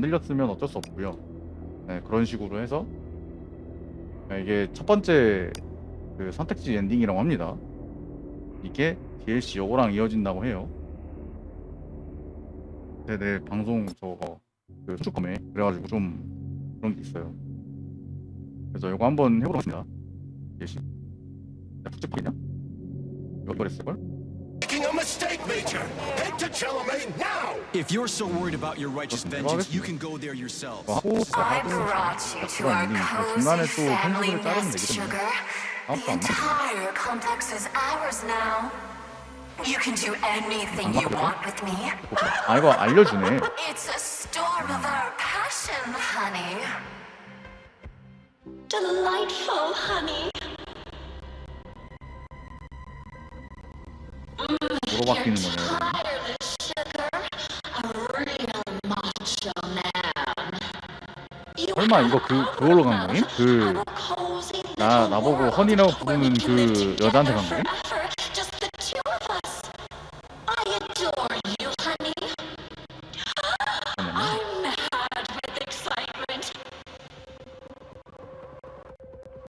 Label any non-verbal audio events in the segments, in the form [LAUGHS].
들렸으면 어쩔 수 없고요. 네, 그런 식으로 해서 네, 이게 첫 번째 그 선택지 엔딩이라고 합니다. 이게 DLC 요거랑 이어진다고 해요. 네, 내 방송 저거 그 수주검에 그래가지고 좀 그런 게 있어요. 그래서 요거 한번 해보도록 하겠습니다. DLC. 야, 특집이냐? 이거 그랬을 걸? Making a mistake, Major. Head to Chalamet now. If you're so worried about your righteous Well, vengeance, it's- you can go there yourselves. 뭐 하고 I 하고 brought you to 그건 our 아니고 cozy 중간에 또 family 편집을 자르면 nest, 되거든요. sugar. 아무것도 The 안 맞아. entire complex is ours now. You can do anything you want with me. 아 이거 알려주네. It's a storm of our passion, honey. Delightful, honey. 돌아바뀌는 거네요. 설마 이거 그 그걸로 간 거임? 그나 나보고 허니라고 부르는 그 여자한테 간 거임?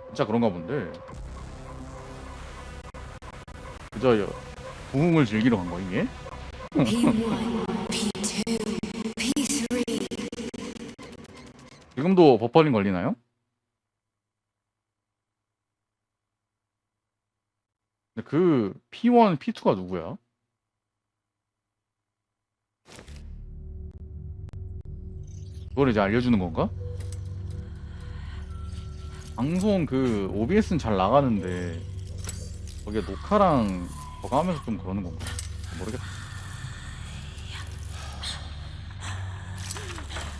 진짜 그런가 본데. 그저 부흥을 즐기러 간거 이게? P1, P2, P3. 지금도 버퍼링 걸리나요? 근데 그 P1, P2가 누구야? 그걸 이제 알려주는 건가? 방송 그 OBS는 잘 나가는데 거기에 녹화랑 하면서 좀 그러는 건가? 모르겠다.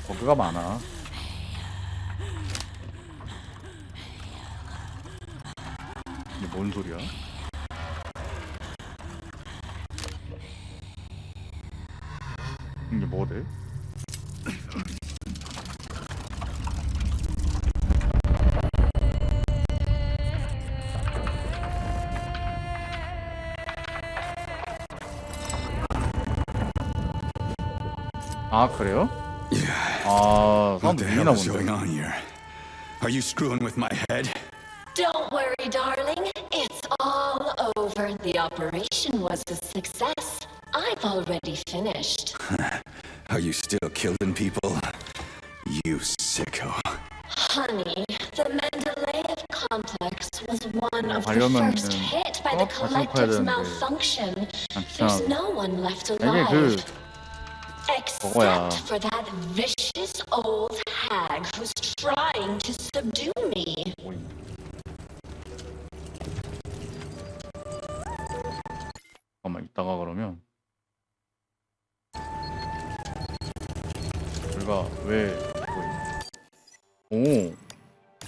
버그가 많아. 이게 뭔 소리야? 이게 뭐래? 아 그래요? Yeah. 아 What 사람들 the 밀리나 hell is going 본데. on here? Are you screwing with my head? Don't worry, darling. It's all over. The operation was a success. I've already finished. [LAUGHS] Are you still killing people? You sicko. Honey, the Mendeleev complex was one of the 가려면은 first hit by the 어? 다시 녹화해야 collective's 되는데. malfunction. 아 There's 귀찮아. no one left 이게 alive. Except for that vicious old hag who's trying to subdue me. 오이. 잠깐만 이따가 그러면 우리가 왜 오,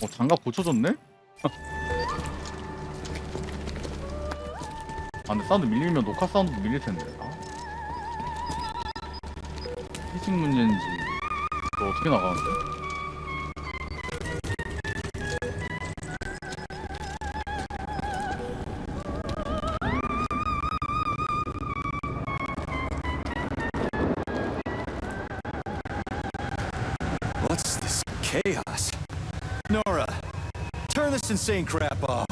어 장갑 고쳐졌네? [LAUGHS] 아 근데 사운드 밀리면 녹화 사운드도 밀릴 텐데 아. 피싱 문제인지 이거 어떻게 나가는데? What's this chaos? Nora, turn this insane crap off.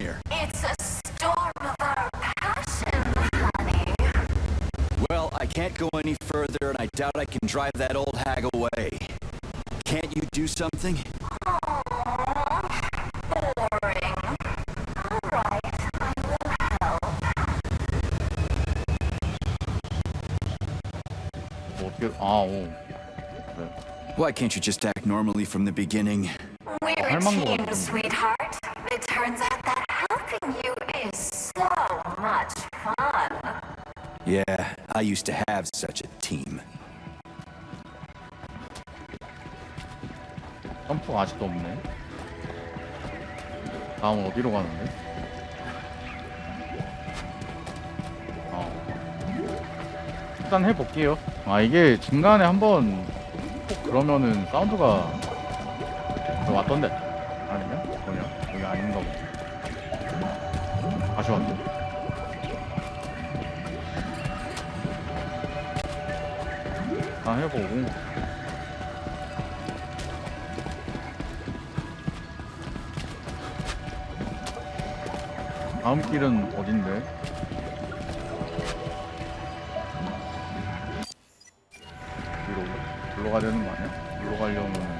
here? It's a storm of our passion, honey. Well, I can't go any further, and I doubt I can drive that old hag away. Can't you do something? Why can't you just act normally from the beginning? We're a team, sweetheart. Yeah, I used to have such a team. 점프가 아직도 없네. 다음 어디로 가는데? 어. 일단 해볼게요. 아 이게 중간에 한번 그러면은 사운드가 왔던데. 해보고 다음 길은 어딘데? 위로 올라 가야 되는 거 아니야? 올라 가려면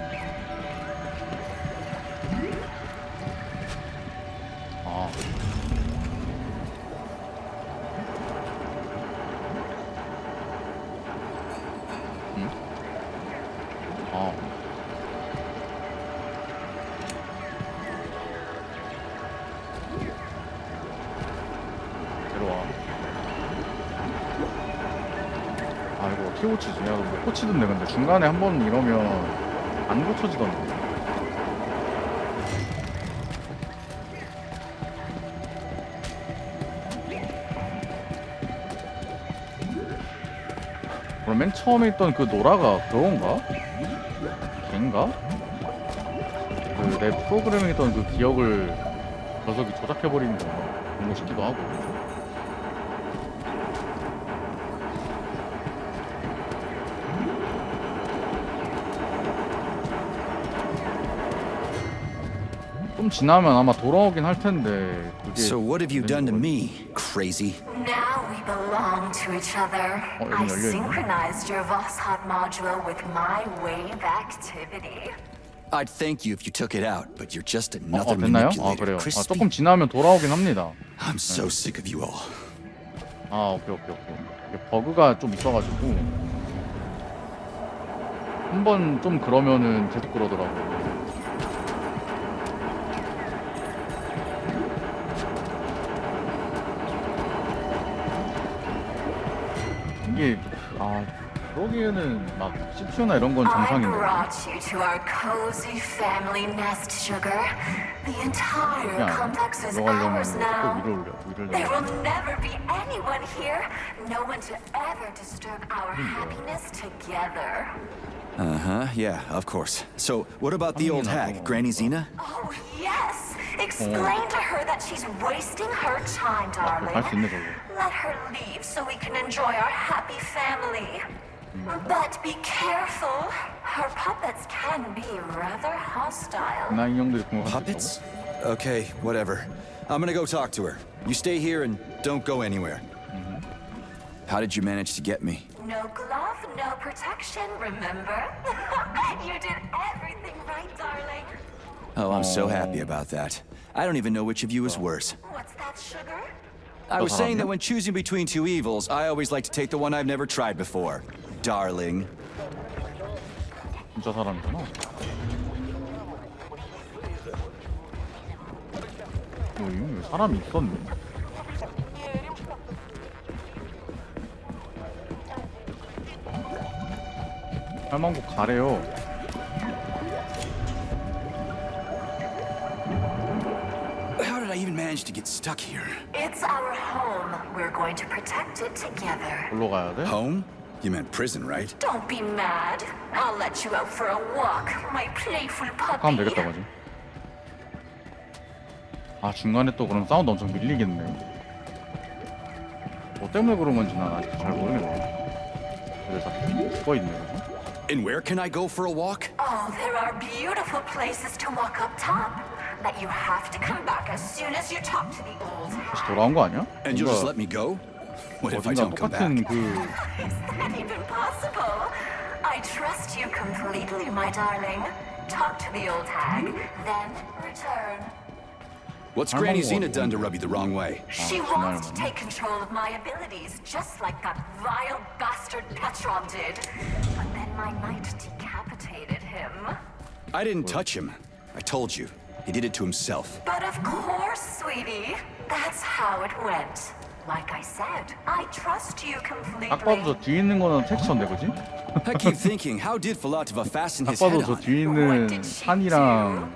야, 못 고치던데 근데 중간에 한 번 이러면 안 고쳐지던데 그럼 맨 처음에 있던 그 노라가 그건가? 걔인가? 그 내 프로그램에 있던 그 기억을 녀석이 조작해버리는 건가? 싶기도 하고 좀 지나면 아마 돌아오긴 할 텐데 그게 So what have you done to me, crazy? Now we belong to each other. Oh, I 여기 열려 있네. synchronized your Vosshot module with my wave activity. I'd thank you if you took it out, but you're just 어, another 어, 됐나요? 아 manipulator, 그래요 아, Crispy. 조금 지나면 돌아오긴 합니다 I'm so sick of you all. 아 오케이 오케이 오케이 이게 버그가 좀 있어가지고 한 번 좀 그러면은 계속 그러더라고 이게 아 그러기에는 막 CPU나 이런 건 I 정상인데 brought you to our cozy family nest, Sugar. The entire 그냥 complex is 들어가려면 ours 또 now. 위로 올려 위를 There 내려 will never be anyone here, no one to ever disturb our happiness together. Uh huh. Yeah, of course. So what about the old hag, Granny Xena? Oh, yes! Explain to her that she's wasting her time, darling. 갈 수 있네 저거 Let her leave so we can enjoy our happy family. But be careful. Her puppets can be rather hostile. 나 인형들이 궁금하다 Puppets? Okay, whatever. I'm gonna go talk to her. You stay here and don't go anywhere. How did you manage to get me? No glove, no protection, remember? [LAUGHS] you did everything right, darling. Oh, I'm so happy Oh. about that. I don't even know which of you is worse. What's that, sugar? I was Uh-huh. saying that when choosing between two evils, I always like to take the one I've never tried before. Darling. 진짜 사람이구나 어, 이거 사람이 있었네 할망구 가래요 How did I even manage to get stuck here? It's our home. We're going to protect it together. 놀러 가야 돼? Home? You meant prison, right? Don't be mad. I'll let you out for a walk, my playful 가면 puppy. 되겠다 가지 아 중간에 또 그럼 사운드 엄청 밀리겠네 뭐 때문에 그런 건지 난 아직 잘 모르겠네 그래 다 죽어있네 그지? And where can I go for a walk? Oh, there are beautiful places to walk up top. But you have to come back as soon as you talk to the old 다시 돌아온 거 아니야? And you'll just 뭔가 let me go? What if I 어딘가 don't come back? 똑같은 그 [LAUGHS] Is that even possible? I trust you completely, my darling. Talk to the old hag, then return. What's I'm Granny a Xena woman. done to rub you the wrong way? She Oh, wants to Snyderman. take control of my abilities, just like that vile bastard Petrov did. But then my knight decapitated him. I didn't touch him. I told you. He did it to himself. But of course, sweetie. That's how it went. Like I said, I trust you completely. 딱 봐도 저 뒤에 있는 거는 텍스처인데 그지? I keep thinking, how did Filatova fasten 딱 his head 봐도 저 on? 뒤에 있는 산이랑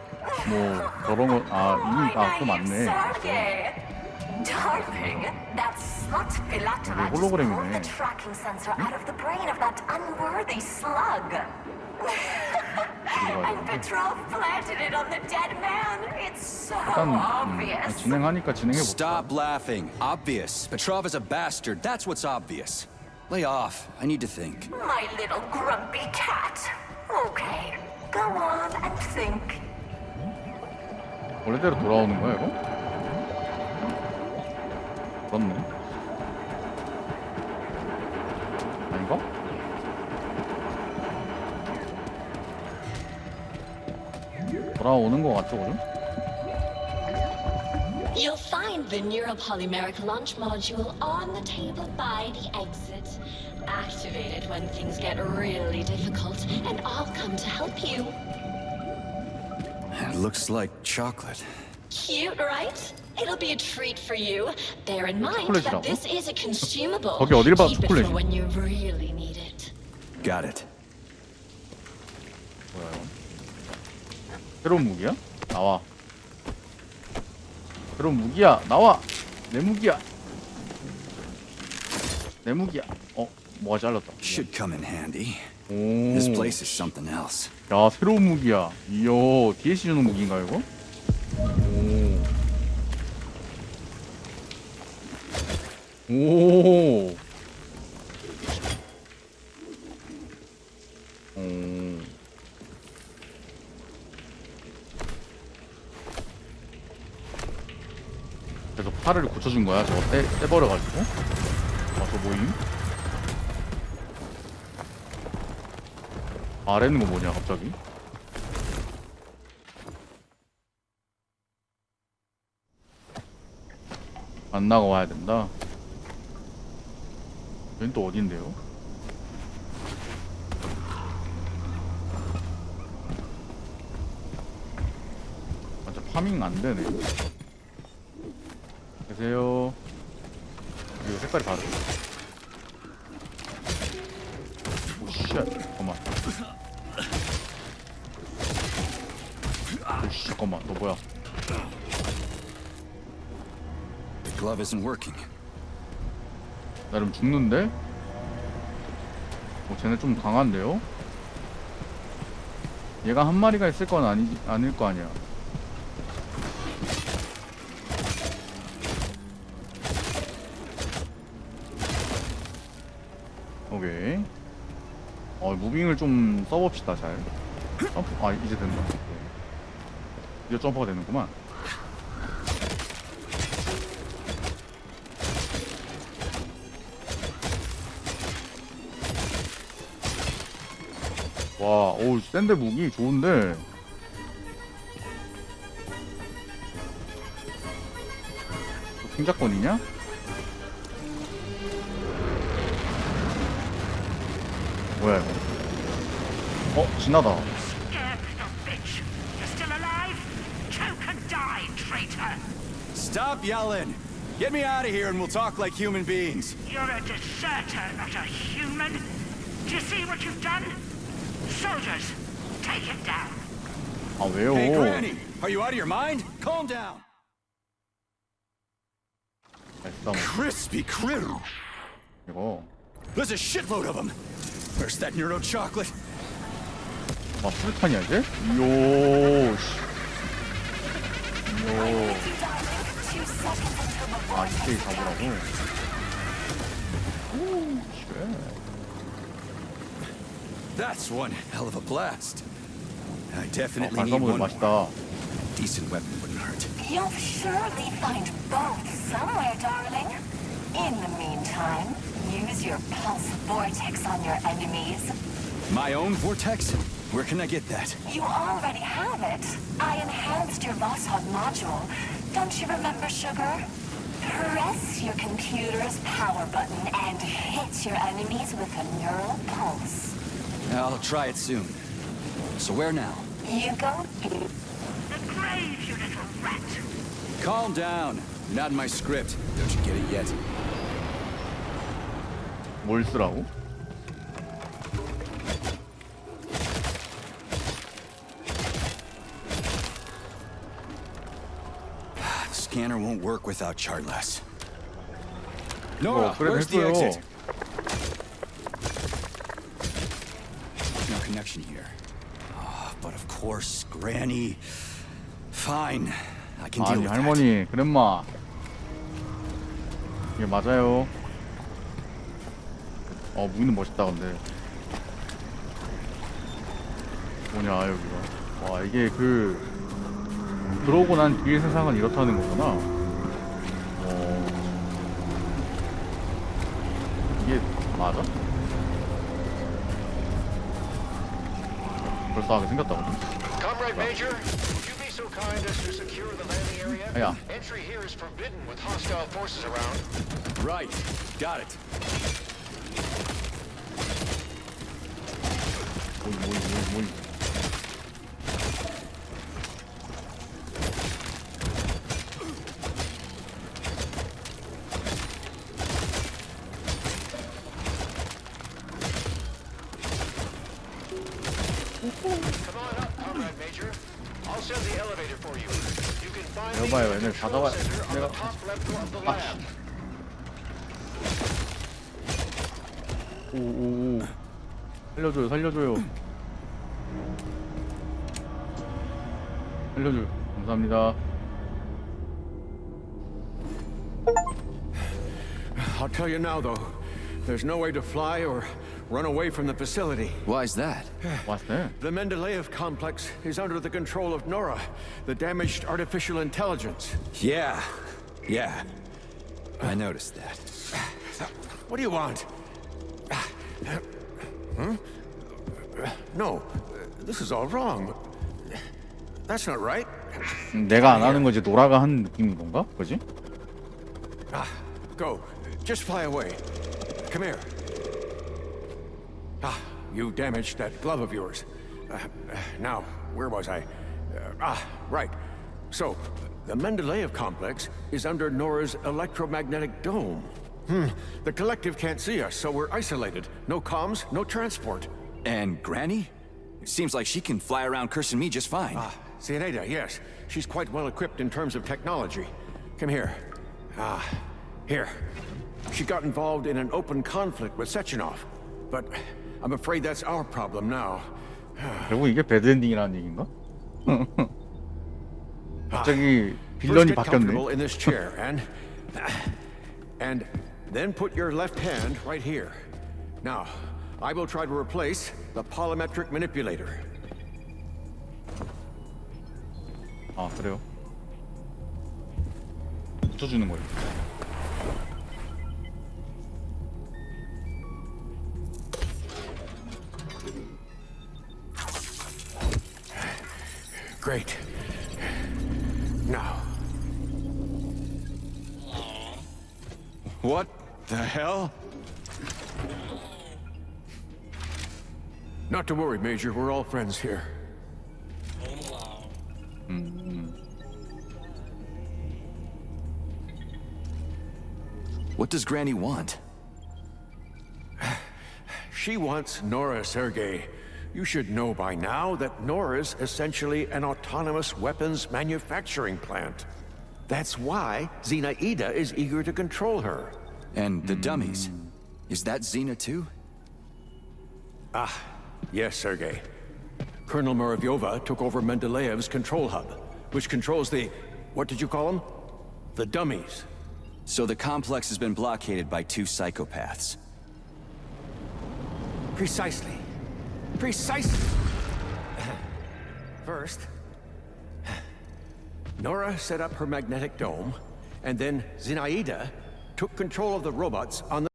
뭐 저런 거아 My 이미 아또 naive 맞네 Sergei. Darling, that slut Pilatova 이거 just pulled 홀로그램이네. the tracking sensor out of the brain of that unworthy slug. 어디로 가야 And 되는데? Petrov planted it on the dead man. It's so 일단 음, obvious. 진행하니까 진행해 볼까. Stop laughing. Obvious. Petrov is a bastard. That's what's obvious. Lay off. I need to think. My little grumpy cat. Okay, go on and think. 원래대로 돌아오는 거야 이거? 그렇네. 돌아오는 거 같죠, 그죠? You'll find the neuropolymeric launch module on the table by the exit. Activate it when things get really difficult, and I'll come to help you. It looks like chocolate. Cute, right? It'll be a treat for you. Bear in mind 초콜릿이라고? that this is a consumable. 거기 어딜 봐, Keep it 초콜릿이. for when you really need it. Got it. 새로운 무기야? 나와. 새로운 무기야, 나와. 내 무기야. 내 무기야. 어, 뭐가 잘렸다. Should come in handy. 오. This place is something else. 야 새로운 무기야 이야 DLC 주는 무기인가 이거? 오. 오. 오. 팔을 고쳐준 거야 저거 떼, 떼버려가지고 아저 모임? 아래 있는 거 뭐냐 갑자기? 안 나가 와야 된다. 여긴 또 어딘데요? 맞아 파밍 안 되네. 계세요. 이거 색깔이 다르네. 오 쉣. 잠깐만. 오 씨, 잠깐만. 너 뭐야? The glove isn't working. 나름 죽는데? 어, 쟤네 좀 강한데요? 얘가 한 마리가 있을 건 아니, 아닐 거 아니야. 오케이. 어, 무빙을 좀 써봅시다, 잘. 점프, 아, 이제 된다. 오케이. 이제 점프가 되는구만. 와, 오, 샌드 무기 좋은데. 승자권이냐? Where? Oh, it's another. Scared little bitch. You're still alive? Choke and die, traitor. Stop yelling. Get me out of here and we'll talk like human beings. You're a deserter, not a human. Do you see what you've done? Soldiers, take him down. Oh, hey, Granny, are you out of your mind? Calm down. Crispy crew. Oh. There's a shitload of them. Where's that neuro chocolate? 아 풀탄이야 이제? 이요. 씨. 이요. Two seconds until the 아 vortex 이게 잡으라고. 오, 쉣. That's one hell of a blast. I 어, definitely need 발사모드 one more. 맛있다. Decent weapon wouldn't hurt. You'll surely find both somewhere, darling. In the meantime, use your pulse vortex on your enemies. My own vortex? Where can I get that? You already have it. I enhanced your Vosshod module. Don't you remember, Sugar? Press your computer's power button and hit your enemies with a neural pulse. I'll try it soon. So where now? You go. The grave, you little rat. Calm down. You're not in my script. Don't you get it yet? 뭘 쓰라고? This scanner won't work without Chartless. 어, Nora, 그래도 where's the 했어요. exit? No connection here. Ah, but of course, Granny. Fine, I can deal 아니 with 할머니 그랜마 이게 맞아요 어 무기는 멋있다 근데. 뭐냐 여기가. 와 이게 그 들어오고 난 뒤의 세상은 이렇다는 거구나. 어. 이게 맞아? 벌써 하게 생겼다고? Comrade Major, would muy, muy, muy. 다 잡아 내가 오오오 살려줘요 살려줘요 살려줘요 감사합니다 I'll tell you now, though. There's no way to fly or run away from the facility. Why's that? [SIGHS] 왔어요 The Mendeleev complex is under the control of Nora, the damaged artificial intelligence. Yeah, yeah. I noticed that. What do you want? Huh? No, this is all wrong. That's not right. 내가 안 하는 거지 노라가 한 느낌인 건가? 그지? Go. Just fly away. Come here. Ah, you damaged that glove of yours. Uh, uh, now, where was I? Uh, ah, right. So, the Mendeleev complex is under Nora's electromagnetic dome. Hmm. The collective can't see us, so we're isolated. No comms, no transport. And Granny? It seems like she can fly around cursing me just fine. Ah, Cieneda, yes. She's quite well equipped in terms of technology. Come here. Ah, here. She got involved in an open conflict with Sechenov. But I'm afraid that's our problem now. 결국 이게 배드엔딩이라는 얘기인가? 갑자기 First 빌런이 get comfortable 바뀌었네 in this chair, [LAUGHS] and... And then put your left hand right here. Now, I will try to replace the polymetric manipulator. 아 그래요? 붙여주는 거예요 Great. Now, What the hell? not to worry, Major. We're all friends here. What does Granny want? [SIGHS] She wants Nora, Sergei. You should know by now that Nora's essentially an autonomous weapons manufacturing plant. That's why Xena Ida is eager to control her. And the dummies. Is that Xena too? Ah, yes, Sergei. Colonel Muravyova took over Mendeleev's control hub, which controls the... what did you call them? The dummies. So the complex has been blockaded by two psychopaths. Precisely. Precisely. [LAUGHS] First, Nora set up her magnetic dome, and then Zinaida took control of the robots on the